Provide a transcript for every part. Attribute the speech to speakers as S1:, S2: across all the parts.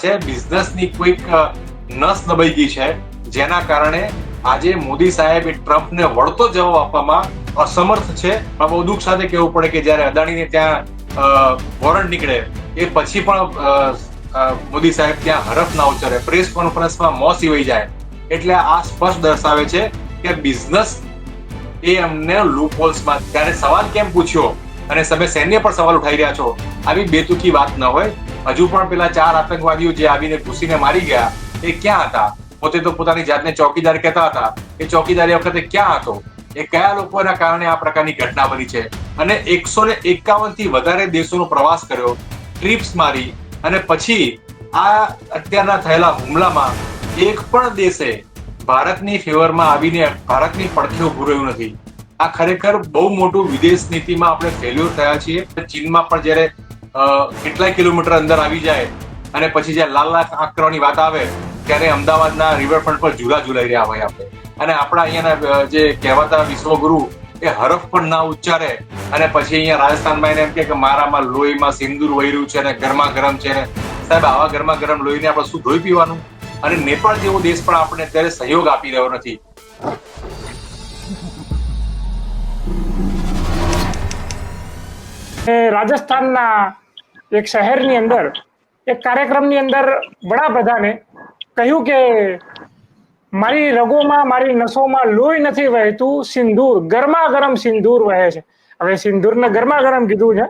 S1: છે બિઝનેસની કોઈક નસ દબાઈ ગઈ છે. જેના કારણે આજે મોદી સાહેબ એ ટ્રમ્પને વળતો જવાબ આપવામાં અસમર્થ છે. બહુ દુઃખ સાથે કહેવું પડે કે જ્યારે અદાણીને ત્યાં વોરંટ નીકળે, એ પછી પણ મોદી સાહેબ ત્યાં હરફ ના ઉચ્ચારે. પ્રેસ કોન્ફરન્સમાં મોં સિવાઈ જાય. એટલે આ સ્પષ્ટ દર્શાવે છે કે બિઝનેસ એ અમને લૂપહોલ્સમાં ત્યારે સવાલ કેમ પૂછ્યો અને તમે સૈન્ય પર સવાલ ઉઠાઈ રહ્યા છો, આવી બેતુકી વાત ન હોય. હજુ પણ પેલા ચાર આતંકવાદીઓ જે આવીને ઘૂસીને મારી ગયા, એ ક્યાં હતા? પોતે તો પોતાની જાતને ચોકીદાર કહેતા હતા. એ ચોકીદારી વખતે ક્યાં હતો? એ કયા લોકોના કારણે આ પ્રકારની ઘટના બની છે? અને એકસો ને એકાવનથી વધારે દેશોનો પ્રવાસ કર્યો, ટ્રીપ્સ મારી, અને પછી આ અત્યારના થયેલા હુમલામાં એક પણ દેશે ભારતની ફેવરમાં આવીને ભારતની પડખે ઉભું રહ્યું નથી. આ ખરેખર બહુ મોટું વિદેશ નીતિમાં આપણે ફેલ્યોર થયા છીએ. ચીનમાં પણ જ્યારે કેટલાય કિલોમીટર અંદર આવી જાય અને પછી જ્યાં લાલ લાલ આંખ વાત આવે, ત્યારે અમદાવાદના રિવરફ્રન્ટ પર ઝૂલા ઝૂલાઈ રહ્યા હોય આપણે. અને આપણા અહીંયાના જે કહેવાતા વિશ્વગુરુ, એ હરફ પણ ના ઉચ્ચારે. અને પછી અહીંયા રાજસ્થાનમાં એને એમ કે મારામાં લોહીમાં સિંદૂર વહી છે અને ગરમા ગરમ છે ને. સાહેબ, આવા ગરમા ગરમ લોહીને આપણે શું ધોઈ પીવાનું? અને નેપાળ જેવો દેશ પણ આપણે અત્યારે સહયોગ આપી રહ્યો નથી.
S2: રાજસ્થાનના એક શહેરની અંદર, એક કાર્યક્રમની અંદર વડાપ્રધાને કહ્યું કે, મારી રગોમાં, મારી નસોમાં લોહી નથી વહેતું, સિંદૂર ગરમા ગરમ સિંદૂર વહે છે. હવે સિંદૂરને ગરમા ગરમ કીધું છે.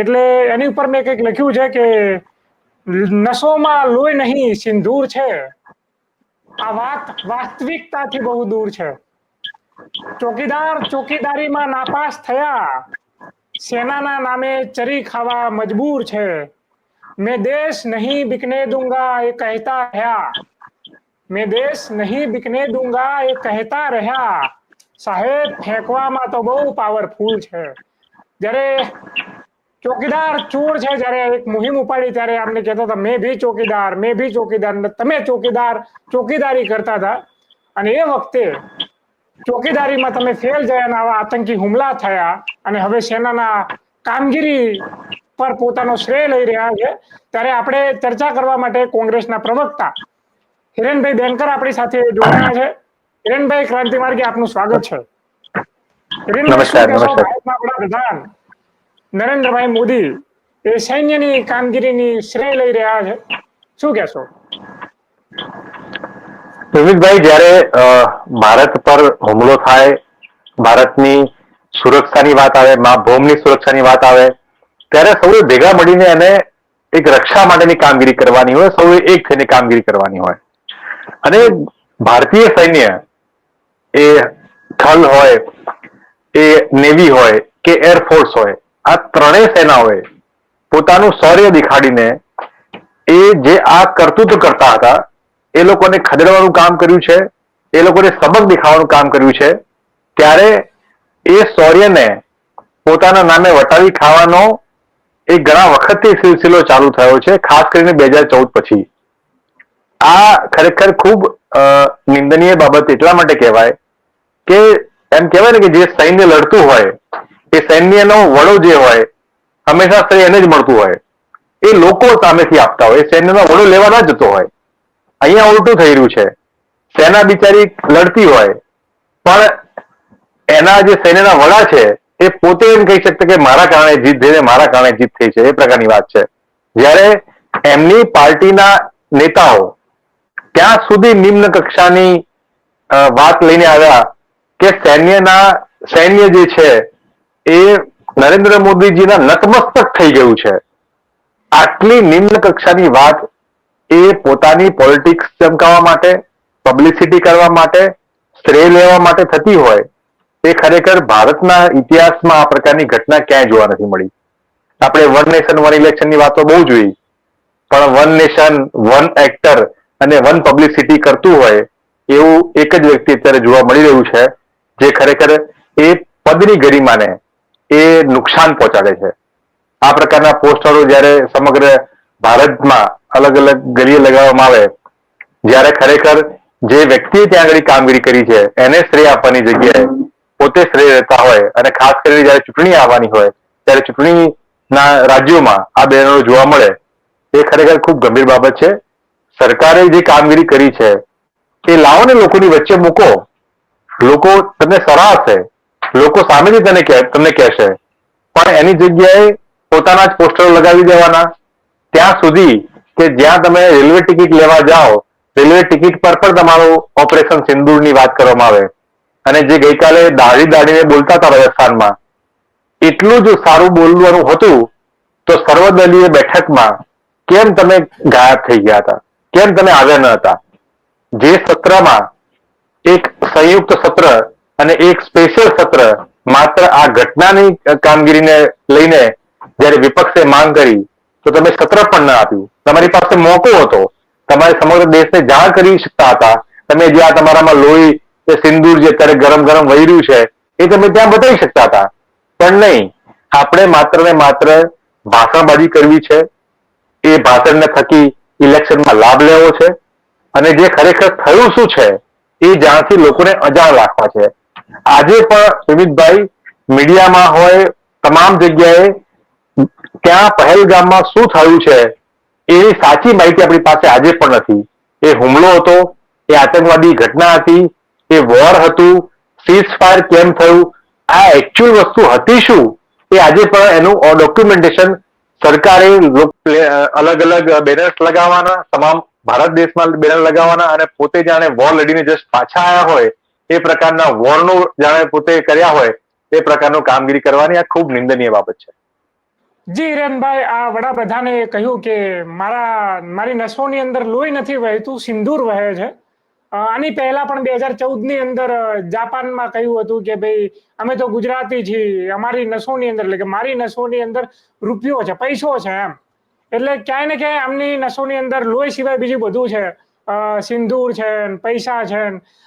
S2: એટલે એની ઉપર મેં કંઈક લખ્યું છે કે, નસોમાં લોહી નહીં, સિંદૂર છે. આ વાત વાસ્તવિકતાથી બહુ દૂર છે. ચોકીદાર ચોકીદારીમાં નાપાસ થયા. સેનાના નામે ચરી ખાવા મજબૂર છે મેં દેશ નહીં બિકને દૂંગા એ કહેતા રહ્યા મેં દેશ નહીં બિકને દૂંગા એ કહેતા રહ્યા સાહેબ ફેંકવામાં તો બહુ પાવરફુલ છે જ્યારે ચોકીદાર ચોર છે જ્યારે એક મુહિમ ઉપાડી ત્યારે આપણે કહેતા હતા મેં ભી ચોકીદાર મેં ભી ચોકીદાર તમે ચોકીદાર ચોકીદારી કરતા હતા અને એ વખતે ચોકીદારીમાં તમે ફેલ અને આવા આતંકી હુમલા થયા અને હવે સેનાના કામગીરી પર પોતાનો શ્રેય લઈ રહ્યા છે ત્યારે આપણે ચર્ચા કરવા માટે કોંગ્રેસના પ્રવક્તા હિરેનભાઈ બેનકર આપણી સાથે જોડાયા છે. હિરેનભાઈ ક્રાંતિ માર્ગે આપનું સ્વાગત છે. વડાપ્રધાન નરેન્દ્રભાઈ મોદી એ સૈન્યની કામગીરીની શ્રેય લઈ રહ્યા છે. શું કહેશો?
S3: સુમિતભાઈ, જ્યારે ભારત પર હુમલો થાય, ભારતની સુરક્ષાની વાત આવે, મા ભૌમની સુરક્ષાની વાત આવે, ત્યારે સૌએ ભેગા મળીને એને એક રક્ષા માટેની કામગીરી કરવાની હોય, સૌએ એક થઈને કામગીરી કરવાની હોય. અને ભારતીય સૈન્ય એ થલ હોય, એ નેવી હોય, કે એરફોર્સ હોય, આ ત્રણેય સેનાઓએ પોતાનું શૌર્ય દેખાડીને એ જે આ કરતૂત કરતા હતા એ લોકોને ખદેડવાનું કામ કર્યું છે, એ લોકોને સબક દેખાવાનું કામ કર્યું છે, ત્યારે એ શૌર્યને પોતાના નામે વટાવી ખાવાનો એ ઘણા વખતથી સિલસિલો ચાલુ થયો છે, ખાસ કરીને બે હજાર ચૌદ પછી. આ ખરેખર ખૂબ નિંદનીય બાબત એટલા માટે કહેવાય કે એમ કહેવાય ને કે જે સૈન્ય લડતું હોય, એ સૈન્યનો વડો જે હોય, હંમેશા શ્રેય એને જ મળતું હોય. એ લોકો સામેથી આપતા હોય સૈન્યનો વડો લેવા ના જતો હોય. અહીંયા ઉલટું થઈ રહ્યું છે. સેના બિચારી લડતી હોય, પણ એના જે સૈન્યના વડા છે, એ પોતે એમ કહી શકતા કે મારા કારણે જીત થઈ મારા કારણે જીત થઈ છે, એ પ્રકારની વાત છે. જ્યારે એમની પાર્ટીના નેતાઓ ત્યાં સુધી નિમ્ન કક્ષાની વાત લઈને આવ્યા કે સૈન્યના, સૈન્ય જે છે, એ નરેન્દ્ર મોદીજીના નતમસ્તક થઈ ગયું છે. આટલી નિમ્ન કક્ષાની વાત એ પોતાની પોલિટિક્સ ચમકાવવા માટે પબ્લિસિટી કરવા માટે, શ્રેય લેવા માટે થતી હોય, એ ખરેખર ભારતના ઇતિહાસમાં આ પ્રકારની ઘટના ક્યાંય જોવા નથી મળી. આપણે વન નેશન, વન ઇલેક્શનની વાતો બહુ જોઈ. પણ વન નેશન, વન એક્ટર અને વન પબ્લિસિટી કરતું હોય, એવું એક જ વ્યક્તિ અત્યારે જોવા મળી રહ્યું છે, જે ખરેખર એ પદની ગરિમાને એ નુકસાન પહોંચાડે છે. આ પ્રકારના પોસ્ટરો જ્યારે સમગ્ર ભારતમાં અલગ અલગ ગલીએ લગાવવામાં આવે, જ્યારે ખરેખર જે વ્યક્તિએ ત્યાં આગળ કામગીરી કરી છે, એને શ્રેય આપવાની જગ્યાએ પોતે શ્રેય રહેતા હોય અને ખાસ કરીને જ્યારે ચૂંટણી આવવાની હોય, ત્યારે ચૂંટણીના રાજ્યોમાં આ બેનરો જોવા મળે, એ ખરેખર ખૂબ ગંભીર બાબત છે. સરકારે જે કામગીરી કરી છે, એ લાવો ને લોકોની વચ્ચે મૂકો. લોકો તમને સરાહશે લોકો સામેથી તને તમને કહેશે. પણ એની જગ્યાએ પોતાના જ પોસ્ટરો લગાવી દેવાના ત્યાં સુધી કે જ્યાં તમે રેલવે ટિકિટ લેવા જાઓ, રેલવે ટિકિટ પર પણ તમારું ઓપરેશન સિંદૂરની વાત કરવામાં આવે. અને જે ગઈકાલે દાઢી દાઢીને બોલતા હતા રાજસ્થાનમાં, એટલું જ સારું બોલવાનું હતું, તો સર્વદલીય બેઠકમાં કેમ તમે ગાયબ થઈ ગયા હતા? કેમ તમે આવ્યા ન હતા? જે સત્રમાં એક સંયુક્ત સત્ર અને એક સ્પેશિયલ સત્ર માત્ર આ ઘટનાની કામગીરીને લઈને જ્યારે વિપક્ષે માંગ કરી તો તમે સત્ર પણ ન આપ્યું. તમારી પાસે મોકો હતો. તમારે સમગ્ર દેશને જાણ કરી શકતા હતા. તમે જ્યાં તમારામાં લોહી કે સિંદૂર જે અત્યારે ગરમ ગરમ વહી રહ્યું છે, એ તમે ત્યાં બતાવી શકતા હતા. પણ નહીં. આપણે માત્ર ને માત્ર ભાષણબાજી કરવી છે. એ ભાષણને થકી ઇલેક્શનમાં લાભ લેવો છે. અને જે ખરેખર થયું શું છે, એ જ્યાંથી લોકોને અજાણ રાખવા છે. આજે પણ સુમિતભાઈ, મીડિયામાં હોય, તમામ જગ્યાએ ત્યાં પહેલગામમાં શું થયું છે, એની સાચી માહિતી આપણી પાસે આજે પણ નથી. એ હુમલો હતો, એ આતંકવાદી ઘટના હતી, એ વોર હતું સીઝ ફાયર કેમ થયું, આ એકચ્યુઅલ વસ્તુ હતી શું, એ આજે પણ એનું ડોક્યુમેન્ટેશન સરકારે અલગ અલગ બેનર્સ લગાવવાના, તમામ ભારત દેશમાં બેનર લગાવવાના અને પોતે જાણે વોર લડીને જસ્ટ પાછા આવ્યા હોય, એ પ્રકારના વોરનું જાણે પોતે કર્યા હોય, એ પ્રકારનું કામગીરી કરવાની આ ખૂબ નિંદનીય બાબત છે.
S2: જી, હિરેનભાઈ, આ વડાપ્રધાને કહ્યું કે મારા, મારી નસોની અંદર લોહી નથી વહેતું, સિંદૂર વહે છે. આની પહેલા પણ બે હજાર ચૌદની અંદર જાપાનમાં કહ્યું હતું કે ભાઈ, અમે તો ગુજરાતી છીએ, અમારી નસોની અંદર, એટલે કે મારી નસોની અંદર રૂપિયો છે, પૈસો છે એમ. એટલે ક્યાંય ને ક્યાંય આમની નસોની અંદર લોહી સિવાય બીજું બધું છે. સિંદૂર છે પૈસા છે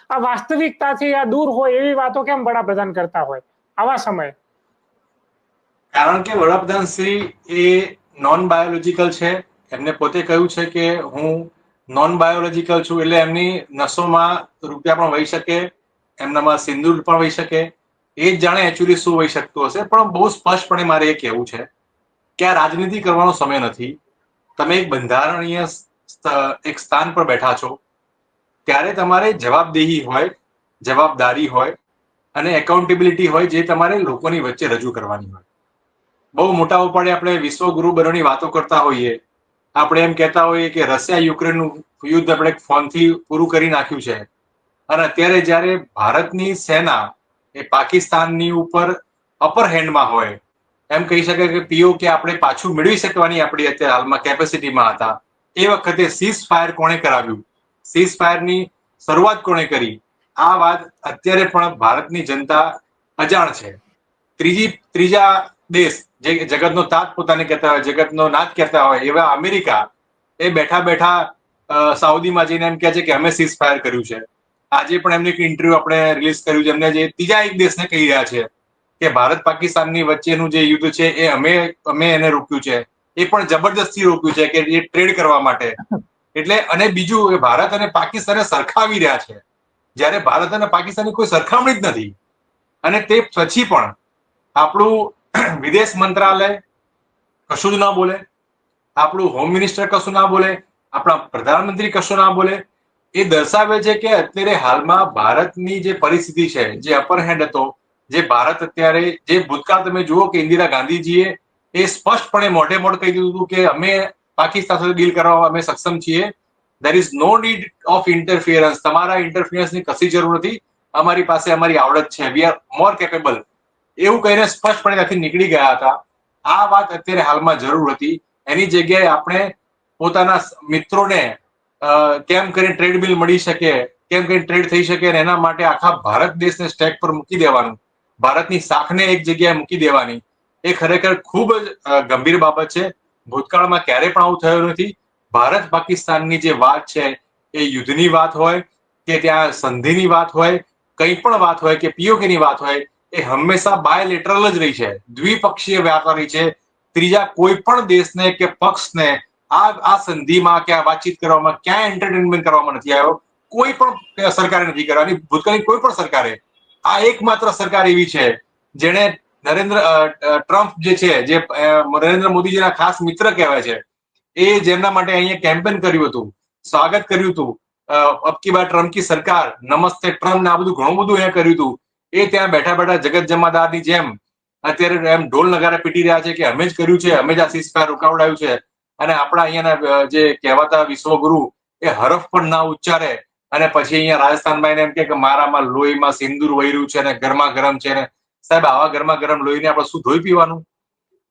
S2: આ વાસ્તવિકતાથી આ દૂર હોય એવી વાતો કેમ વડાપ્રધાન કરતા હોય? આવા સમયે.
S1: કારણ કે વડાપ્રધાન શ્રી એ નોન બાયોલોજીકલ છે. એમને પોતે કહ્યું છે કે હું નોન બાયોલોજીકલ છું એટલે એમની નસોમાં રૂપિયા પણ વહી શકે, એમનામાં સિંદૂર પણ વહી શકે. એ જ જાણે એકચ્યુઅલી શું વહી શકતું હશે. પણ બહુ સ્પષ્ટપણે મારે એ કહેવું છે કે આ રાજનીતિ કરવાનો સમય નથી. તમે એક બંધારણીય એક સ્થાન પર બેઠા છો. ત્યારે તમારે જવાબદેહી હોય, જવાબદારી હોય અને એકાઉન્ટેબિલિટી હોય જે તમારે લોકોની વચ્ચે રજૂ કરવાની હોય. બહુ મોટા ઉપાડે આપણે વિશ્વગુરુ બનવાની વાતો કરતા હોઈએ. આપણે એમ કહેતા હોઈએ કે રશિયા, યુક્રેનનું યુદ્ધ આપણે ફોનથી પૂરું કરી નાખ્યું છે. અને અત્યારે જ્યારે ભારતની સેના એ પાકિસ્તાનની ઉપર અપર હેન્ડમાં હોય, એમ કહી શકાય કે પીઓ કે આપણે પાછું મેળવી શકવાની આપણી અત્યારે હાલમાં કેપેસિટીમાં હતા. એ વખતે સીઝ ફાયર કોણે કરાવ્યું? સીઝ ફાયરની શરૂઆત કોણે કરી? આ વાત અત્યારે પણ ભારતની જનતા અજાણ છે. ત્રીજી, ત્રીજા દેશ જે જગતનો તાત પોતાને કહેતા હોય, જગતનો નાથ કહેતા હોય, એવા અમેરિકા એ બેઠા બેઠા સાઉદીમાં જઈને એમ કહે છે કે અમે સીઝ ફાયર કર્યું છે. આજે પણ એમનું એક ઇન્ટરવ્યુ આપણે રિલીઝ કર્યું છે. એમને જે ત્રીજા એક દેશને કહી રહ્યા છે કે ભારત પાકિસ્તાનની વચ્ચેનું જે યુદ્ધ છે એ અમે અમે એને રોક્યું છે. એ પણ જબરદસ્તી રોક્યું છે કે એ ટ્રેડ કરવા માટે. એટલે અને બીજું કે ભારત અને પાકિસ્તાને સરખાવી રહ્યા છે. જ્યારે ભારત અને પાકિસ્તાનની કોઈ સરખામણી જ નથી. અને તે પછી પણ આપણું વિદેશ મંત્રાલય કશું જ ના બોલે. આપણું હોમ મિનિસ્ટર કશું ના બોલે. આપણા પ્રધાનમંત્રી કશું ના બોલે. એ દર્શાવે છે કે અત્યારે હાલમાં ભારતની જે પરિસ્થિતિ છે, જે અપર હેન્ડ હતો, જે ભારત અત્યારે, જે ભૂતકાળ તમે જુઓ કે ઇન્દિરા ગાંધીજીએ એ સ્પષ્ટપણે મોઢે મોઢ કહી દીધું હતું કે અમે પાકિસ્તાન સાથે ડીલ કરવા અમે સક્ષમ છીએ. There is no need of interference તમારા ઇન્ટરફિયરન્સની કશી જરૂર નથી. અમારી પાસે અમારી આવડત છે. વી આર મોર કેપેબલ એવું કહીને સ્પષ્ટપણે ત્યાંથી નીકળી ગયા હતા. આ વાત અત્યારે હાલમાં જરૂર હતી. એની જગ્યાએ આપણે પોતાના મિત્રોને કેમ કરીને ટ્રેડ બિલ મળી શકે, કેમ કરીને ટ્રેડ થઈ શકે અને એના માટે આખા ભારત દેશને સ્ટેક પર મૂકી દેવાનું. ભારતની શાખને એક જગ્યાએ મૂકી દેવાની. એ ખરેખર ખૂબ જ ગંભીર બાબત છે. ભૂતકાળમાં ક્યારે પણ આવું થયું નથી. ભારત પાકિસ્તાનની જે વાત છે, એ યુદ્ધની વાત હોય કે ત્યાં સંધિની વાત હોય, કંઈ પણ વાત હોય કે પીઓકેની વાત હોય એ હંમેશા બાયલેટરલ જ રહી છે. દ્વિપક્ષીય વ્યાપાર છે. ત્રીજા કોઈ પણ દેશને કે પક્ષને આ આ સંધિમાં કે આ વાતચીત કરવામાં ક્યાંય એન્ટરટેનમેન્ટ કરવામાં નથી આવ્યો. કોઈ પણ સરકારે નથી કરવાની ભૂતકાળની કોઈ પણ સરકારે. આ એકમાત્ર સરકાર એવી છે જેણે નરેન્દ્ર ટ્રમ્પ જે છે, જે નરેન્દ્ર મોદીજીના ખાસ મિત્ર કહેવાય છે, એ જેમના માટે અહીંયા કેમ્પેન કર્યું હતું, સ્વાગત કર્યું હતું અબકી બાર ટ્રમ્પ કી સરકાર, નમસ્તે ટ્રમ્પ ને આ બધું ઘણું બધું અહીંયા કર્યું હતું. એ ત્યાં બેઠા બેઠા જગત જમાદારની જેમ અત્યારે એમ ઢોલ નગારા પીટી રહ્યા છે કે અમે જ કર્યું છે, અમે જ આ શિસ્તકાર રોકાવડાવ્યું છે. અને આપણા અહીંયાના જે કહેવાતા વિશ્વગુરુ એ હરફ પણ ના ઉચ્ચારે. અને પછી અહીંયા રાજસ્થાનમાં એમ કે મારામાં લોહીમાં સિંદૂર વહી છે અને ગરમા ગરમ છે ને. સાહેબ, આવા ગરમા ગરમ લોહીને આપણે શું ધોઈ પીવાનું?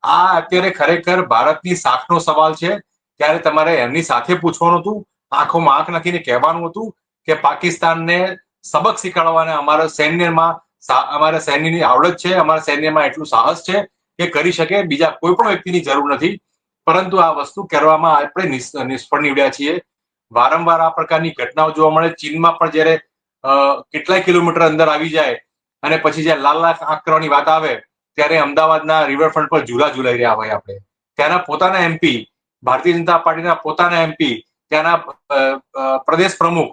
S1: આ અત્યારે ખરેખર ભારતની સાખનો સવાલ છે. ત્યારે તમારે એમની સાથે પૂછવાનું હતું. આંખોમાં આંખ નાખીને કહેવાનું હતું કે પાકિસ્તાનને સબક શીખવાડવાને અમારા સૈન્યમાં અમારા સૈન્યની આવડત છે, અમારા સૈન્યમાં એટલું સાહસ છે કે કરી શકે, બીજા કોઈ પણ વ્યક્તિની જરૂર નથી. પરંતુ આ વસ્તુ કરવામાં આપણે નિષ્ફળ નીવડ્યા છીએ. વારંવાર આ પ્રકારની ઘટનાઓ જોવા મળે. ચીનમાં પણ જ્યારે કેટલાય કિલોમીટર અંદર આવી જાય અને પછી જ્યારે લાલ લાખ આંખ કરવાની વાત આવે, ત્યારે અમદાવાદના રિવરફ્રન્ટ પર ઝૂલા ઝૂલાઈ રહ્યા હોય આપણે. ત્યાંના પોતાના એમપી ભારતીય જનતા પાર્ટીના પોતાના એમપી ત્યાંના પ્રદેશ પ્રમુખ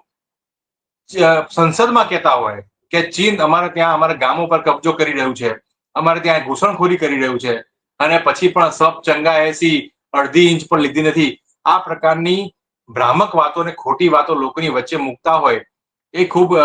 S1: સંસદમાં કહેતા હોય કે ચીન અમારે ત્યાં, અમારા ગામો પર કબજો કરી રહ્યું છે. અમારે ત્યાં ઘૂસણખોરી કરી રહ્યું છે. અને પછી પણ સબ ચંગા એસી અડધી ઇંચ પણ લીધી નથી. આ પ્રકારની ભ્રામક વાતો અને ખોટી વાતો લોકોની વચ્ચે મૂકતા હોય, એ ખૂબ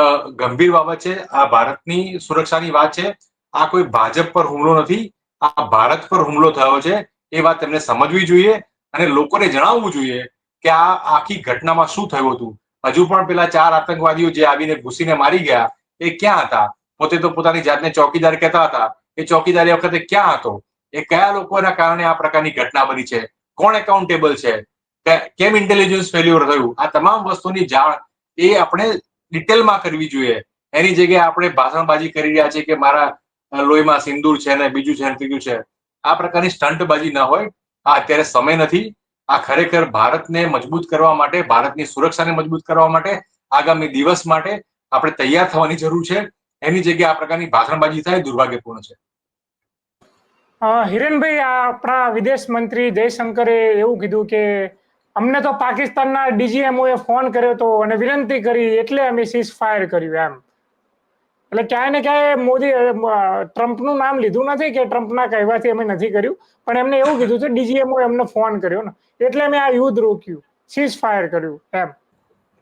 S1: ગંભીર બાબત છે. આ ભારતની સુરક્ષાની વાત છે. આ કોઈ ભાજપ પર હુમલો નથી. આ ભારત પર હુમલો થયો છે. એ વાત તેમને સમજવી જોઈએ અને લોકોને જણાવવું જોઈએ કે આ આખી ઘટનામાં શું થયું હતું. હજુ પણ પેલા ચાર આતંકવાદીઓ જે આવીને ઘૂસીને મારી ગયા એ ક્યાં હતા? પોતે તો પોતાની જાતને ચોકીદાર કહેતા હતા. એ ચોકીદાર એ વખતે ક્યાં હતો? એ કયા લોકોના કારણે આ પ્રકારની ઘટના બની છે? કોણ એકાઉન્ટેબલ છે? કેમ ઇન્ટેલિજન્સ ફેલ્યુઅર થયું? આ તમામ વસ્તુની જાણ એ આપણે ડિટેલમાં કરવી જોઈએ. એની જગ્યાએ આપણે ભાષણબાજી કરી રહ્યા છીએ કે મારા લોહીમાં સિંદૂર છે ને બીજું છે ને ત્રીજું છે. આ પ્રકારની સ્ટંટબાજી ન હોય. આ અત્યારે સમય નથી. આ ખરેખર ભારતને મજબૂત કરવા માટે, ભારતની સુરક્ષાને મજબૂત કરવા માટે, આગામી દિવસ માટે આપણે તૈયાર થવાની જરૂર છે. એની જગ્યાએ આ પ્રકારની ભાષણબાજી થાય, દુર્ભાગ્યપૂર્ણ છે.
S2: હિરેનભાઈ આપણા વિદેશ મંત્રી જયશંકરે એવું કીધું કે અમને તો પાકિસ્તાનના ડીજીએમઓએ ફોન કર્યો હતો અને વિનંતી કરી એટલે અમે સીઝ ફાયર કર્યું એમ. એટલે ક્યાંય ને ક્યાંય મોદી ટ્રમ્પનું નામ લીધું નથી કે ટ્રમ્પના કહેવાથી અમે નથી કર્યું, પણ એમને એવું કીધું છે, ડીજીએમઓએ અમને ફોન કર્યો ને. એટલે અમે આ યુદ્ધ રોક્યું સીઝ ફાયર કર્યું એમ.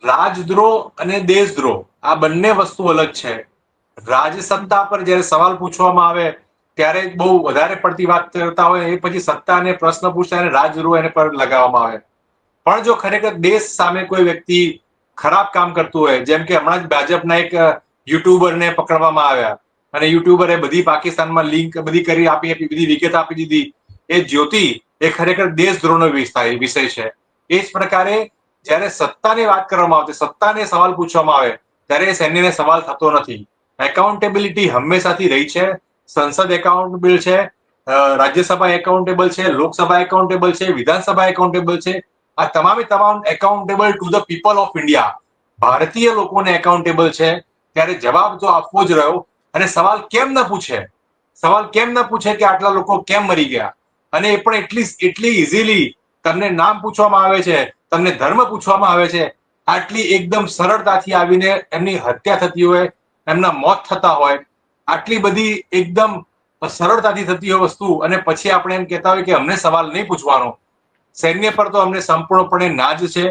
S1: રાજદ્રોહ અને દેશદ્રોહ, આ બંને વસ્તુ અલગ છે. રાજસત્તા પર જ્યારે સવાલ પૂછવામાં આવે, ત્યારે બહુ વધારે પડતી વાત કરતા હોય, એ પછી સત્તા અને પ્રશ્ન પૂછતા અને રાજદ્રોહ એને પર લગાવવામાં આવે. પણ જો ખરેખર દેશ સામે કોઈ વ્યક્તિ ખરાબ કામ કરતું હોય, જેમ કે હમણાં જ ભાજપના એક યુટ્યુબરને પકડવામાં આવ્યા, અને યુટ્યુબરે બધી પાકિસ્તાનમાં લિંક બધી કરી આપી આપી, બધી વિગત આપી દીધી, એ જ્યોતિ એ ખરેખર દેશદ્રોહનો વિષય છે. એ જ પ્રકારે જ્યારે સત્તાની વાત કરવામાં આવે, સત્તાને સવાલ પૂછવામાં આવે, ત્યારે સૈન્યને સવાલ થતો નથી. એકાઉન્ટેબિલિટી હંમેશાથી રહી છે. સંસદ એકાઉન્ટેબલ છે. રાજ્યસભા એકાઉન્ટેબલ છે. લોકસભા એકાઉન્ટેબલ છે. વિધાનસભા એકાઉન્ટેબલ છે. આ તમામે તમામ accountable to the people of India ભારતીય લોકોને એકાઉન્ટેબલ છે. ત્યારે જવાબ તો આપવો જ રહ્યો અને સવાલ કેમ ન પૂછે? સવાલ કેમ ન પૂછે કે આટલા લોકો કેમ મરી ગયા? અને એ પણ એટલી એટલી ઇઝીલી તમને નામ પૂછવામાં આવે છે. તમને ધર્મ પૂછવામાં આવે છે, આટલી એકદમ સરળતાથી આવીને એમની હત્યા થતી હોય, એમના મોત થતા હોય, આટલી બધી એકદમ સરળતાથી થતી હોય વસ્તુ, અને પછી આપણે એમ કહેતા હોય કે અમને સવાલ નહીં પૂછવાનો. સૈન્ય પર તો અમને સંપૂર્ણપણે નાજ છે,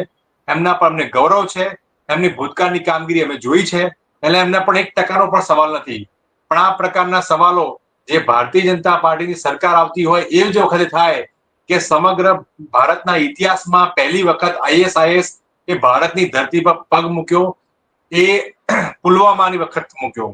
S1: એમના પર અમને ગૌરવ છે, એમની ભૂતકાળની કામગીરી અમે જોઈ છે, એટલે એમના પણ એક ટકાનો પણ સવાલ નથી. પણ આ પ્રકારના સવાલો જે ભારતીય જનતા પાર્ટીની સરકાર આવતી હોય એ જ વખતે થાય કે સમગ્ર ભારતના ઇતિહાસમાં પહેલી વખત આઈએસઆઈએસ એ ભારતની ધરતી પર પગ મૂક્યો, એ પુલવામાની વખત મૂક્યો.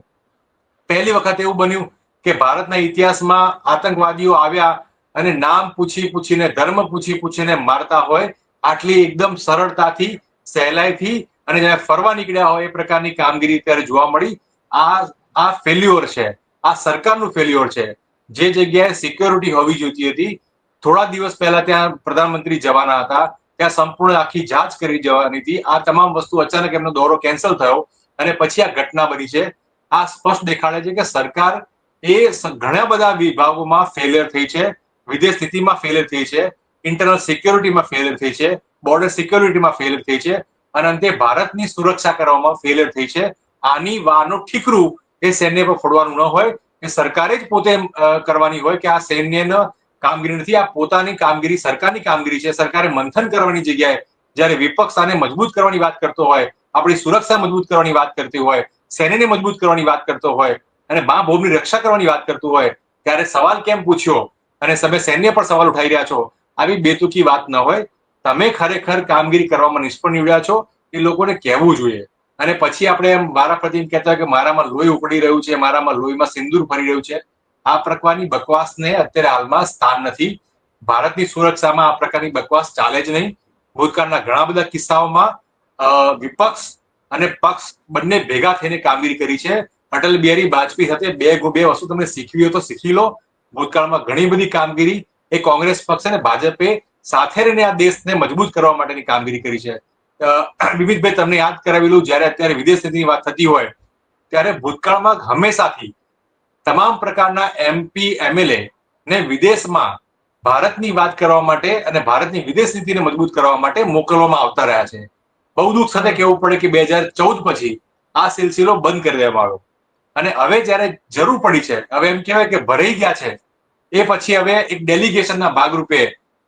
S1: પહેલી વખત એવું બન્યું કે ભારતના ઇતિહાસમાં આતંકવાદીઓ આવ્યા અને નામ પૂછી પૂછીને, ધર્મ પૂછી પૂછીને મારતા હોય, આટલી એકદમ સરળતાથી, સહેલાઈથી અને જ્યારે ફરવા નીકળ્યા હોય એ પ્રકારની કામગીરી ત્યારે જોવા મળી. આ આ ફેલ્યુઅર છે. આ સરકારનું ફેલ્યુઅર છે. જે જગ્યાએ સિક્યોરિટી હોવી જોઈતી હતી થોડા દિવસ પહેલા ત્યાં પ્રધાનમંત્રી જવાના હતા. ત્યાં સંપૂર્ણ આખી જાંચ કરી જવાની હતી. આ તમામ વસ્તુ અચાનક એમનો દોરો કેન્સલ થયો અને પછી આ ઘટના બની છે. આ સ્પષ્ટ દેખાડે છે કે સરકાર એ ઘણા બધા વિભાગોમાં ફેલિયર થઈ છે. વિદેશ સ્થિતિમાં ફેલિયર થઈ છે. ઇન્ટરનલ સિક્યોરિટીમાં ફેલિયર થઈ છે. બોર્ડર સિક્યોરિટીમાં ફેલિયર થઈ છે. અને અંતે ભારતની સુરક્ષા કરવામાં ફેલિયર થઈ છે. આની વારનું ઠીકરું એ સૈન્ય પર ફોડવાનું ન હોય. એ સરકારે જ પોતે કરવાની હોય કે આ સૈન્યનો કામગીરી નથી આ પોતાની કામગીરી, સરકારની કામગીરી છે, સરકારે મંથન કરવાની જગ્યાએ જ્યારે વિપક્ષ આને મજબૂત કરવાની વાત કરતો હોય, આપણી સુરક્ષા મજબૂત કરવાની વાત કરતી હોય, સેનેને મજબૂત કરવાની વાત કરતો હોય અને મા ભૂમની રક્ષા કરવાની વાત કરતું હોય, ત્યારે સવાલ કેમ પૂછ્યો? અને તમે સૈન્ય પર સવાલ ઉઠાઈ રહ્યા છો. આવી બેતુકી વાત ન હોય. તમે ખરેખર કામગીરી કરવામાં નિષ્ફળ નીવડ્યા છો. એ લોકોને કહેવું જોઈએ. અને પછી આપણે એમ મારા પ્રતિ કહેતા કે મારામાં લોહી ઉપડી રહ્યું છે, મારામાં લોહીમાં સિંદૂર ફરી રહ્યું છે. આ પ્રકારની બકવાસને અત્યારે હાલમાં સ્થાન નથી. ભારતની સુરક્ષામાં આ પ્રકારની બકવાસ ચાલે જ નહીં. ભૂતકાળના ઘણા બધા કિસ્સાઓમાં વિપક્ષ અને પક્ષ બંને ભેગા થઈને કામગીરી કરી છે. અટલ બિહારી વાજપેયી સાથે બે બે વસ્તુ તમને શીખવી હોય તો શીખી લો. ભૂતકાળમાં ઘણી બધી કામગીરી એ કોંગ્રેસ પક્ષ અને ભાજપે સાથે રહીને આ દેશને મજબૂત કરવા માટેની કામગીરી કરી છે. વિવિધભાઈ તમને યાદ કરાવેલું, જ્યારે અત્યારે વિદેશ નીતિની વાત થતી હોય, ત્યારે ભૂતકાળમાં હંમેશાથી તમામ પ્રકારના એમપી એમએલએ ને વિદેશમાં ભારતની વાત કરવા માટે અને ભારતની વિદેશ નીતિને મજબૂત કરવા માટે મોકલવામાં આવતા રહ્યા છે. બહુ દુઃખ સાથે કહેવું પડે કે બે હજાર ચૌદ પછી આ સિલસિલો બંધ કરી દેવામાં આવ્યો. અને હવે જ્યારે જરૂર પડી છે, હવે એમ કહેવાય કે ભરાઈ ગયા છે, એ પછી હવે એક ડેલિગેશનના ભાગરૂપે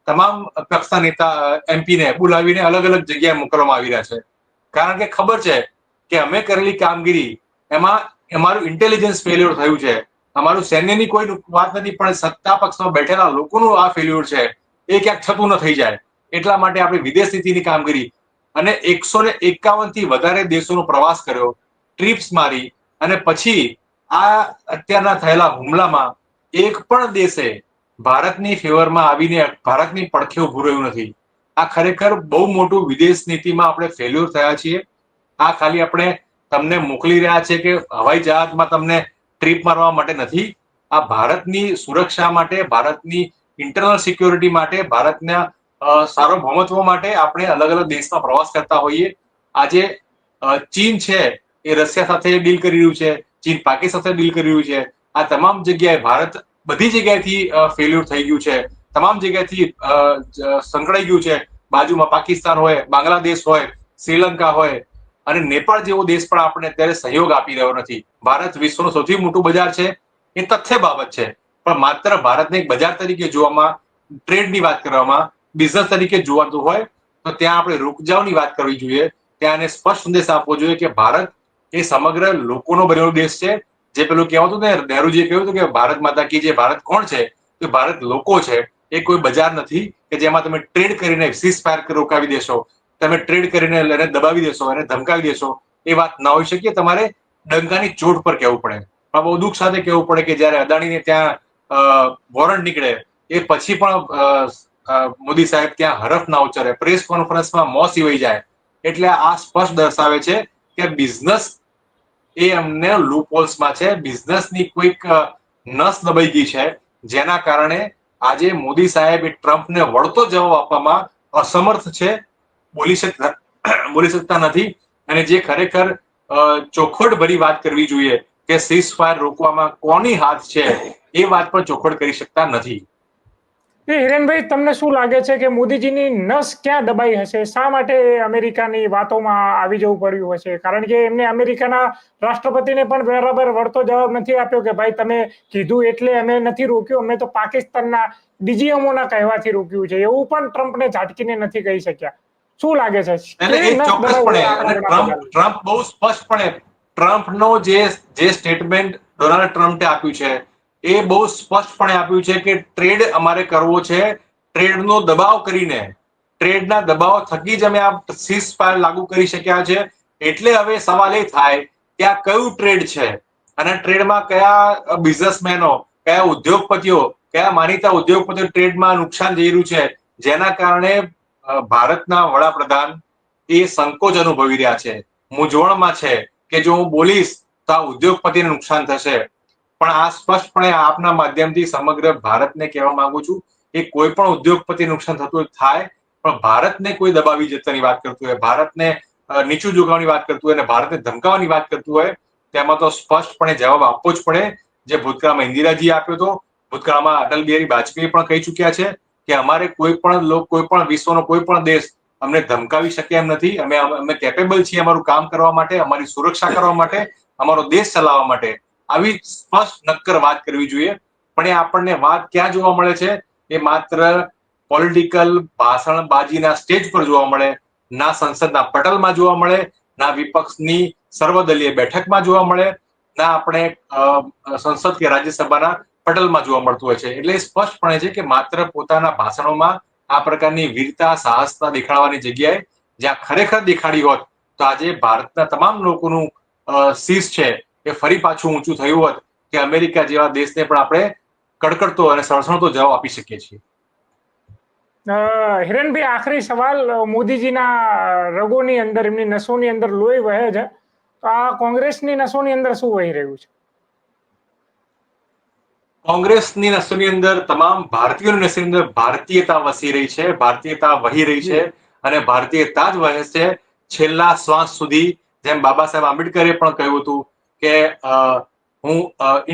S1: તમામ પક્ષના નેતા એમપીને બોલાવીને અલગ અલગ જગ્યાએ મોકલવામાં આવી રહ્યા છે. કારણ કે ખબર છે કે અમે કરેલી કામગીરી એમાં અમારું ઇન્ટેલિજન્સ ફેલ્યોર થયું છે. અમારું સૈન્યની કોઈ વાત નથી, પણ સત્તા પક્ષમાં બેઠેલા લોકોનું આ ફેલ્યોર છે. એ ક્યાંક થતું ન થઈ જાય. એટલા માટે આપણે વિદેશ નીતિની કામગીરી અને એકસો ને એકાવનથી વધારે દેશોનો પ્રવાસ કર્યો ટ્રીપ્સ મારી અને પછી આ અત્યારના થયેલા હુમલામાં એક પણ દેશે ભારતની ફેવરમાં આવીને ભારતની પડખે ઉભું રહ્યું નથી. આ ખરેખર બહુ મોટું વિદેશ નીતિમાં આપણે ફેલ્યોર થયા છીએ. આ ખાલી આપણે તમને મોકલી રહ્યા છે કે હવાઈ જહાજમાં તમને ટ્રીપ મારવા માટે નથી. આ ભારતની સુરક્ષા માટે, ભારતની ઇન્ટરનલ સિક્યોરિટી માટે, ભારતના સાર્વભૌમત્વ માટે આપણે અલગ અલગ દેશમાં પ્રવાસ કરતા હોઈએ. આજે ચીન છે એ રશિયા સાથે ડીલ કરી રહ્યું છે, ચીન પાકિસ્તાન સાથે ડીલ કરી રહ્યું છે. આ તમામ જગ્યાએ ભારત બધી જગ્યાએથી ફેલ્યુર થઈ ગયું છે. તમામ જગ્યાએથી સંકળાઈ ગયું છે. બાજુમાં પાકિસ્તાન હોય, બાંગ્લાદેશ હોય, શ્રીલંકા હોય અને નેપાળ જેવો દેશ પણ આપણે અત્યારે સહયોગ આપી રહ્યો નથી. ભારત વિશ્વનું સૌથી મોટું બજાર છે, એ તથ્ય બાબત છે. પણ માત્ર ભારતને એક બજાર તરીકે જોવામાં, ટ્રેડની વાત કરવામાં બિઝનેસ તરીકે જોવાતું હોય, તો ત્યાં આપણે રોકજાવની વાત કરવી જોઈએ. ત્યાં એને સ્પષ્ટ સંદેશ આપવો જોઈએ કે ભારત એ સમગ્ર લોકોનો બનેલો દેશ છે. જે પેલું કહેવાતું ને, નહેરુજીએ કહ્યું હતું કે ભારત માતા કી જે ભારત કોણ છે? તો ભારત લોકો છે. એ કોઈ બજાર નથી કે જેમાં તમે ટ્રેડ કરીને સીઝ ફાયર રોકાવી દેશો. તમે ટ્રેડ કરીને એને દબાવી દેશો એને ધમકાવી દેશો, એ વાત ના હોઈ શકે. તમારે ડંકાની ચોટ પર કહેવું પડે. પણ બહુ દુઃખ સાથે કહેવું પડે કે જ્યારે અદાણીને ત્યાં વોરંટ નીકળે, એ પછી પણ મોદી સાહેબ ત્યાં હરફ ના ઉચ્ચારે. પ્રેસ કોન્ફરન્સમાં મોં સિવાઈ જાય. એટલે આ સ્પષ્ટ દર્શાવે છે કે બિઝનેસ એ અમને લૂપહોલ્સમાં છે. બિઝનેસની કોઈક નસ દબાઈ ગઈ છે. જેના કારણે આજે મોદી સાહેબ એ ટ્રમ્પને વળતો જવાબ આપવામાં અસમર્થ છે. બોલી શકતા બોલી શકતા નથી. અને જે ખરેખર ચોખવટ ભરી વાત કરવી જોઈએ કે સીઝ ફાયર રોકવામાં કોની હાથ છે, એ વાત પણ ચોખવટ કરી શકતા નથી.
S2: હિરેનભાઈ, તમને શું લાગે છે કે મોદીજીની નસ ક્યાં દબાઈ હશે? શા માટે અમેરિકાની વાતોમાં આવી જવું પડ્યું હશે? કારણ કે એમને અમેરિકાના રાષ્ટ્રપતિને પણ બરાબર વળતો જવાબ નથી આપ્યો કે ભાઈ, તમે કીધું એટલે અમે નથી રોક્યું, અમે તો પાકિસ્તાનના ડીજીએમઓના કહેવાથી રોક્યું છે. એવું પણ ટ્રમ્પને ઝાટકીને નથી કહી શક્યા. શું લાગે છે?
S1: ટ્રમ્પ બહુ સ્પષ્ટપણે ટ્રમ્પનો જે જે સ્ટેટમેન્ટ ડોનાલ્ડ ટ્રમ્પે આપ્યું છે એ બહુ સ્પષ્ટપણે આપ્યું છે કે ટ્રેડ અમારે કરવો છે. ટ્રેડનો દબાવ કરીને ટ્રેડના દબાવ થકી જ અમે આ સીઝ ફાયર લાગુ કરી શક્યા છે. એટલે હવે સવાલ એ થાય કે આ કયું ટ્રેડ છે? અને ટ્રેડમાં કયા બિઝનેસમેનો કયા ઉદ્યોગપતિઓ કયા માનીતા ઉદ્યોગપતિઓ ટ્રેડમાં નુકસાન જઈ રહ્યું છે? જેના કારણે ભારતના વડાપ્રધાન એ સંકોચ અનુભવી રહ્યા છે. મૂંઝવણમાં છે કે જો હું બોલીશ તો આ ઉદ્યોગપતિને નુકસાન થશે. પણ આ સ્પષ્ટપણે આપના માધ્યમથી સમગ્ર ભારતને કહેવા માંગુ છું કે કોઈ પણ ઉદ્યોગપતિ નુકસાન થતું થાય, પણ ભારતને કોઈ દબાવી જતાની વાત કરતું હોય, ભારતને નીચું ઝુકાવવાની વાત કરતું હોય અને ભારતને ધમકાવવાની વાત કરતું હોય, તેમાં તો સ્પષ્ટપણે જવાબ આપવો જ પડે. જે ભૂતકાળમાં ઇન્દિરાજી આપ્યો હતો, ભૂતકાળમાં અટલ બિહારી વાજપેયી પણ કહી ચુક્યા છે. કે અમારે કોઈ પણ લોક, કોઈ પણ વિશ્વનો કોઈ પણ દેશ અમને ધમકાવી શકે એમ નથી. અમે અમે કેપેબલ છીએ અમારું કામ કરવા માટે, અમારી સુરક્ષા કરવા માટે, અમારો દેશ ચલાવવા માટે. આવી સ્પષ્ટ નક્કર વાત કરવી જોઈએ. પણ એ આપણને વાત ક્યાં જોવા મળે છે? એ માત્ર પોલિટિકલ ભાષણબાજીના સ્ટેજ પર જોવા મળે, ના સંસદના પટલમાં જોવા મળે, ના વિપક્ષની સર્વદલીય બેઠકમાં જોવા મળે, ના આપણે સંસદ કે રાજ્યસભાના પટલમાં જોવા મળતું હોય છે. એટલે સ્પષ્ટપણે છે કે માત્ર પોતાના ભાષણોમાં આ પ્રકારની વીરતા, સાહસતા દેખાડવાની જગ્યાએ જ્યાં ખરેખર દેખાડી હોત, તો આજે ભારતના તમામ લોકોનું શીશ છે એ ફરી પાછું ઊંચું થયું હોત કે અમેરિકા જેવા દેશને પણ આપણે કડકડતો અને સરસણતો જવાબ આપી શકીએ છીએ.
S2: હિરણભાઈ, આખરી સવાલ. મોદીજીના રગોની અંદર, એમની નસોની અંદર લોહી વહે છે. તો આ કોંગ્રેસની નસોની અંદર શું વહી રહ્યું છે?
S1: કોંગ્રેસની નસોની અંદર તમામ ભારતીયોની નસોની અંદર ભારતીયતા વસી રહી છે, ભારતીયતા વહી રહી છે અને ભારતીયતા જ વહે છે. છેલ્લા શ્વાસ સુધી જેમ બાબા સાહેબ આંબેડકરે પણ કહ્યું હતું કે હું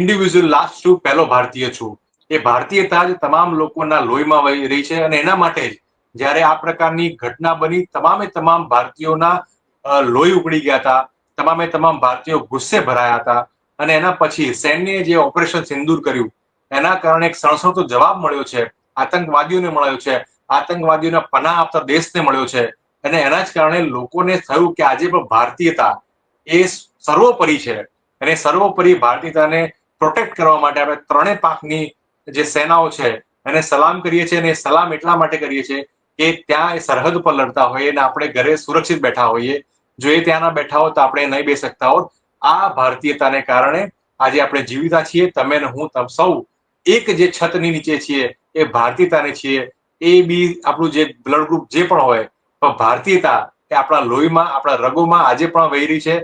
S1: ઇન્ડિવિજ્યુઅલ લાસ્ટ છું, પહેલો ભારતીય છું. એ ભારતીયતા જ તમામ લોકોના લોહીમાં વહી રહી છે અને એના માટે જ જ્યારે આ પ્રકારની ઘટના બની, તમામે તમામ ભારતીયોના લોહી ઉકળી ગયા હતા, તમામે તમામ ભારતીયો ગુસ્સે ભરાયા હતા અને એના પછી સૈન્યએ જે ઓપરેશન સિંદૂર કર્યું એના કારણે એક સણસણતો જવાબ મળ્યો છે, આતંકવાદીઓને મળ્યો છે, આતંકવાદીઓને પનાહ આપતા દેશને મળ્યો છે. અને એના જ કારણે લોકોને થયું કે આજે પણ ભારતીયતા એ સર્વોપરી છે. અને સર્વોપરી ભારતીયતાને પ્રોટેક્ટ કરવા માટે આપણે ત્રણેય પાકની જે સેનાઓ છે, એને સલામ કરીએ છીએ અને સલામ એટલા માટે કરીએ છીએ કે ત્યાં એ સરહદ પર લડતા હોઈએ અને આપણે ઘરે સુરક્ષિત બેઠા હોઈએ. જો એ ત્યાં ના બેઠા હોત તો આપણે નહીં બેસી શકતા હોત. આ ભારતીયતાને કારણે આજે આપણે જીવિતા છીએ. તમે ને હું સૌ એક જે છતની નીચે છીએ, એ ભારતીયતાને છીએ, એ બી આપણું જે બ્લડ ગ્રુપ જે પણ હોય, પણ ભારતીયતા એ આપણા લોહીમાં, આપણા રગોમાં આજે પણ વહી રહી છે.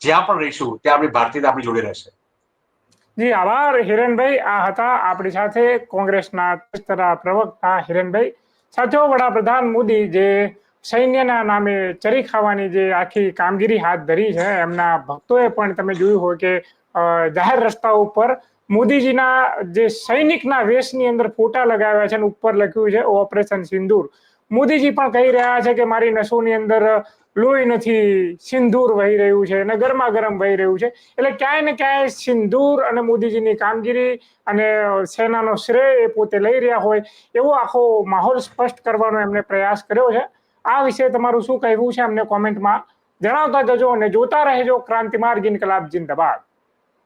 S1: જ્યાં પણ રહીશું, ત્યાં આપણી ભારતીયતા આપણી જોડે રહેશે.
S2: જી, આભાર હિરેનભાઈ. આ હતા આપણી સાથે કોંગ્રેસના તરફ પ્રવક્તા હિરેનભાઈ. સાથીઓ, વડાપ્રધાન મોદી જે સૈન્યના નામે ચરી ખાવાની જે આખી કામગીરી હાથ ધરી છે, એમના ભક્તોએ પણ તમે જોયું હોય કે જાહેર રસ્તા ઉપર મોદીજીના જે સૈનિકના વેશની અંદર ફોટા લગાવ્યા છે અને ઉપર લખ્યું છે, ઓપરેશન સિંદૂર. મોદીજી પણ કહી રહ્યા છે કે મારી નસોની અંદર લોહી નથી, સિંદૂર વહી રહ્યું છે અને ગરમા ગરમ વહી રહ્યું છે. એટલે ક્યાંય ને ક્યાંય સિંદૂર અને મોદીજીની કામગીરી અને સેનાનો શ્રેય એ પોતે લઈ રહ્યા હોય એવો આખો માહોલ સ્પષ્ટ કરવાનો એમને પ્રયાસ કર્યો છે. આ વિશે તમારું શું કહેવું છે? અમને કોમેન્ટમાં જણાવતા જજો અને જોતા રહેજો ક્રાંતિ માર્ગ ઇન્કલાબ, જિંદાબાદ.